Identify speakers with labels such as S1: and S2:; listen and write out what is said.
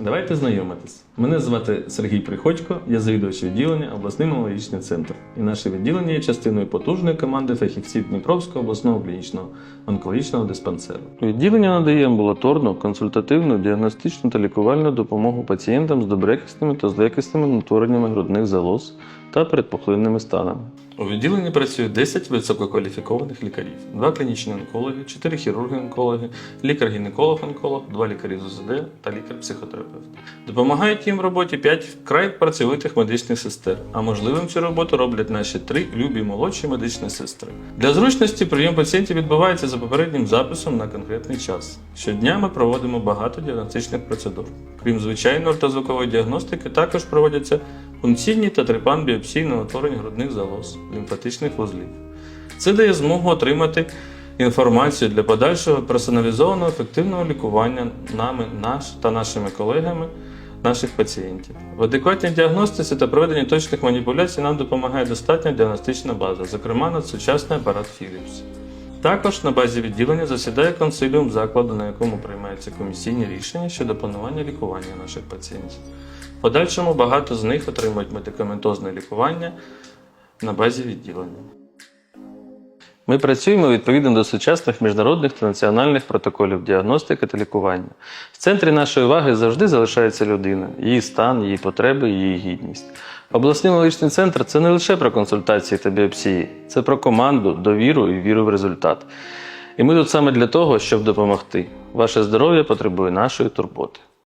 S1: Давайте знайомитись. Мене звати Сергій Приходько, я завідувач відділення обласний мелодичний центр. І наше відділення є частиною потужної команди фахівців Дніпровського обласного клінічного онкологічного диспансеру. Відділення надає амбулаторну, консультативну, діагностичну та лікувальну допомогу пацієнтам з добрякісними та злоякісними утвореннями грудних залоз та передпухлинними станами. У відділенні працює 10 висококваліфікованих лікарів, 2 клінічні онкологи, 4 хірурги-онкологи, лікар-гінеколог-онколог, 2 лікарі з УЗД та лікар-психотерапевт. Допомагають їм в роботі 5 вкрай працьовитих медичних сестер, а можливим цю роботу роблять наші три любі молодші медичні сестри. Для зручності прийом пацієнтів відбувається за попереднім записом на конкретний час. Щодня ми проводимо багато діагностичних процедур. Крім звичайної ультразвукової діагностики, також проводяться функційні та трипан біопсійного утворення грудних залоз, лімфатичних вузлів. Це дає змогу отримати інформацію для подальшого персоналізованого ефективного лікування нами, наш та нашими колегами наших пацієнтів. В адекватній діагностиці та проведенні точних маніпуляцій нам допомагає достатня діагностична база, зокрема надсучасний апарат Philips. Також на базі відділення засідає консиліум закладу, на якому приймаються комісійні рішення щодо планування лікування наших пацієнтів. В подальшому багато з них отримують медикаментозне лікування на базі відділення. Ми працюємо відповідно до сучасних міжнародних та національних протоколів діагностики та лікування. В центрі нашої уваги завжди залишається людина, її стан, її потреби, її гідність. Обласний медичний центр це не лише про консультації та біопсії, це про команду, довіру і віру в результат. І ми тут саме для того, щоб допомогти. Ваше здоров'я потребує нашої турботи.